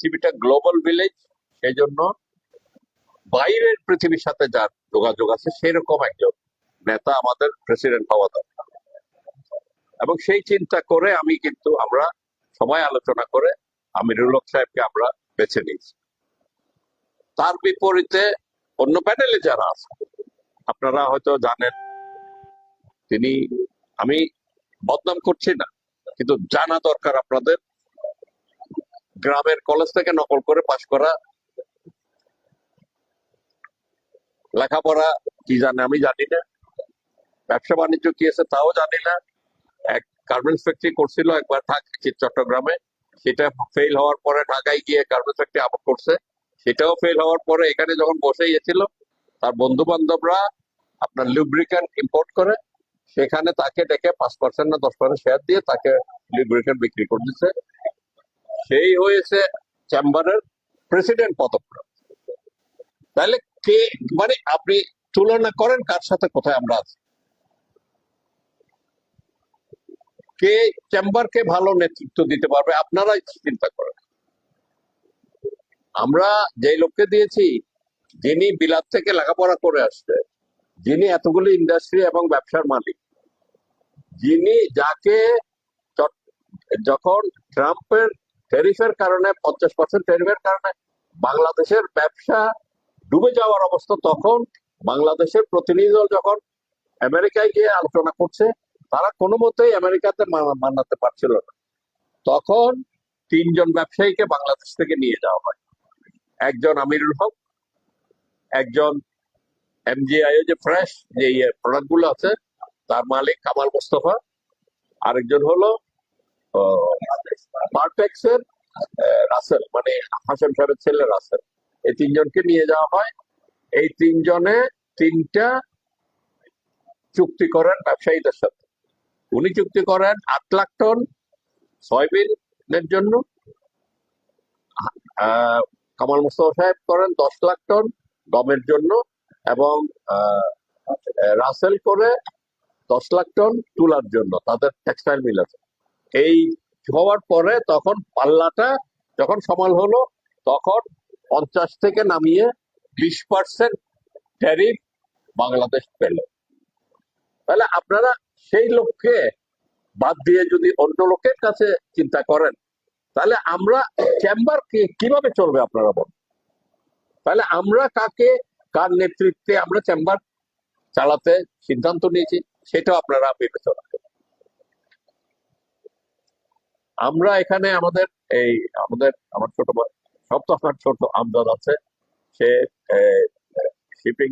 পৃথিবীটা global village সেই জন্য বাইরের পৃথিবীর সাথে যার যোগাযোগ আছে, সেরকম একজন নেতা আমাদের প্রেসিডেন্ট হওয়া দরকার। এবং সেই চিন্তা করে আমি কিন্তু আমরা সময় আলোচনা করে আমিরুল সাহেবকে আমরা বেছে নিয়েছি। তার বিপরীতে অন্য প্যানেলে যারা আছে, আপনারা হয়তো জানেন, তিনি আমি বদনাম করছি না, কিন্তু জানা দরকার আপনাদের গ্রামের কলেজ থেকে নকল করে পাশ করা লেখাপড়া, কি জানে আমি জানি না। ব্যবসা বাণিজ্য কি আছে তাও জানি না। এক গার্মেন্টস ফ্যাক্টরি করছিল একবার ঢাকা চট্টগ্রামে। সেটা ফেল হওয়ার পরে ঢাকায় গিয়ে গার্মেন্টস ফ্যাক্টরি আবার করছে। সেটাও ফেল হওয়ার পরে এখানে যখন বসে গেছিল তার বন্ধু বান্ধবরা আপনার লুব্রিক্যান্ট ইম্পোর্ট করে, সেখানে তাকে ডেকে পাঁচ পার্সেন্ট না দশ পার্সেন্ট শেয়ার দিয়ে তাকে লুব্রিক্যান্ট বিক্রি করে দিচ্ছে। সেই হয়েছে চেম্বারের প্রেসিডেন্ট পদপ্রাপ্ত তাহলে কে মানে আপনি তুলনা করেন কার সাথে কোথায় আমরা আছি? কে চেম্বারকে ভালো নেতৃত্ব দিতে পারবে, আপনারাই চিন্তা করেন। আমরা যে লোককে দিয়েছি, যিনি বিলাত থেকে লেখাপড়া করে আসছে, যিনি এতগুলি ইন্ডাস্ট্রি এবং ব্যবসার মালিক, যিনি যাকে যখন ট্রাম্পের ট্যারিফের কারণে, পঞ্চাশ পার্সেন্ট ট্যারিফের কারণে বাংলাদেশের ব্যবসা ডুবে যাওয়ার অবস্থা তখন। বাংলাদেশের প্রতিনিধি দল যখন আমেরিকায় গিয়ে আলোচনা করছে, তারা কোনো মতেই আমেরিকাতে মানাতে পারছিল না। তখন তিনজন ব্যবসায়ীকে বাংলাদেশ থেকে নিয়ে যাওয়া হয়। একজন আমিরুল হক, একজন এমজিআই যে ফ্রেশ, যে প্রোডাক্টগুলো আছে, তার মালিক কামাল মোস্তফা, আরেকজন হলো মার্টেক্স এর রাসেল মানে হাসেম সাহেবের ছেলে রাসেল এই তিনজনকে নিয়ে যাওয়া হয়। এই তিনজনে তিনটা চুক্তি করেন ব্যবসায়ীদের সাথে। উনি চুক্তি করেন আট লাখ টন সয়াবিনের জন্য। কামাল মুস্তফা সাহেব করেন দশ লাখ টন গমের জন্য এবং রাসেল করে দশ লাখ টন তুলার জন্য, তাদের টেক্সটাইল মিল আছে এই হওয়ার পরে তখন পাল্লাটা যখন সমাল হলো, তখন পঞ্চাশ থেকে নামিয়ে বিশ পার্সেন্ট ট্যারিফ বাংলাদেশ পেল। তাহলে আপনারা সেই লোককে বাদ দিয়ে যদি অন্য লোকের কাছে চিন্তা করেন, তাহলে আমরা চেম্বার কীভাবে চলবে আপনারা বলুন? তাহলে আমরা কাকে, কার নেতৃত্বে আমরা চেম্বার চালাতে সিদ্ধান্ত নিয়েছি, সেটাও আপনারা বিবেচনা করুন। আমরা এখানে আমাদের এই আমাদের, আমার ছোট তো আমার ছোট আমদাদ আছে। সে শিপিং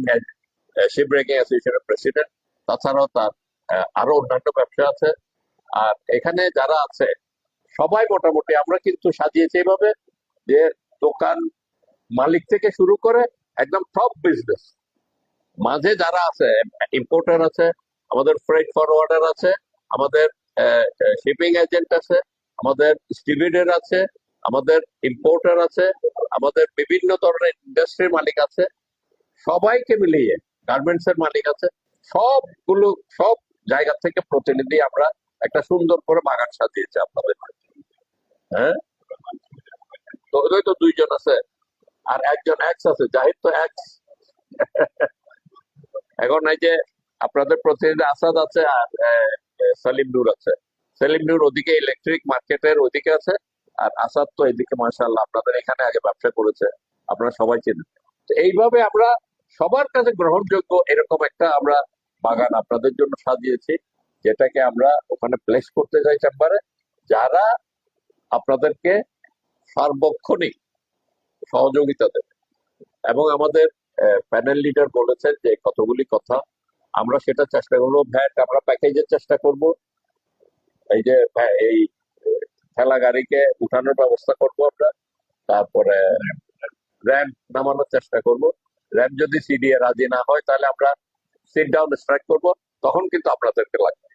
শিপ ব্রেকিং অ্যাসোসিয়েশনের প্রেসিডেন্ট তাছাড়াও তার আরও অন্যান্য ব্যবসা আছে। আর এখানে যারা আছে, সবাই মোটামুটি আমরা কিন্তু সাজিয়েছি এভাবে যে দোকান মালিক থেকে শুরু করে একদম টপ বিজনেস মাঝে যারা আছে ইম্পোর্টার আছে, আমাদের ফ্রেট ফরওয়ার্ডার আছে, আমাদের শিপিং এজেন্ট আছে আমাদের স্টিভিডের আছে, আমাদের ইম্পোর্টার আছে, আমাদের বিভিন্ন ধরনের ইন্ডাস্ট্রির মালিক আছে। সবাইকে মিলিয়ে গার্মেন্টস এর মালিক আছে। সবগুলো, সব জায়গা থেকে প্রতিনিধি আমরা একটা সুন্দর করে বাগান সাজিয়েছি আপনাদের হ্যাঁ? তো তো দুইজন আছে, আর একজন এক্স আছে, জাহিদ তো এক্স এখন এই যে আপনাদের প্রতিনিধি আসাদ আছে আর সালিম নূর আছে। সেলিম ওদিকে ইলেকট্রিক মার্কেটের ওদিকে আছে, আর আসাদ তো এদিকে মার্শাল্লাহ আপনাদের এখানে আগে ব্যবসা করেছে, আপনারা সবাই চেনেন। এইভাবে আমরা সবার কাছে গ্রহণযোগ্য এরকম একটা আমরা বাগান আপনাদের জন্য সাজিয়েছি, যেটাকে আমরা ওখানে প্লেস করতে চাই চেম্বারে যারা আপনাদেরকে সার্বক্ষণিক সহযোগিতা দেবে। এবং আমাদের প্যানেল লিডার বলেছেন যে কতগুলি কথা, আমরা সেটা চেষ্টা করব। ভ্যাট আমরা প্যাকেজের চেষ্টা করব। এই যে এই ঠেলা গাড়িকে উঠানোর ব্যবস্থা করব আমরা। তারপরে র্যাম্প নামানোর চেষ্টা করব। র্যাম্প যদি সিডিএ রাজি না হয়, তাহলে আমরা সিট ডাউন স্ট্রাইক করব। তখন কিন্তু আপনাদেরকে লাগবে।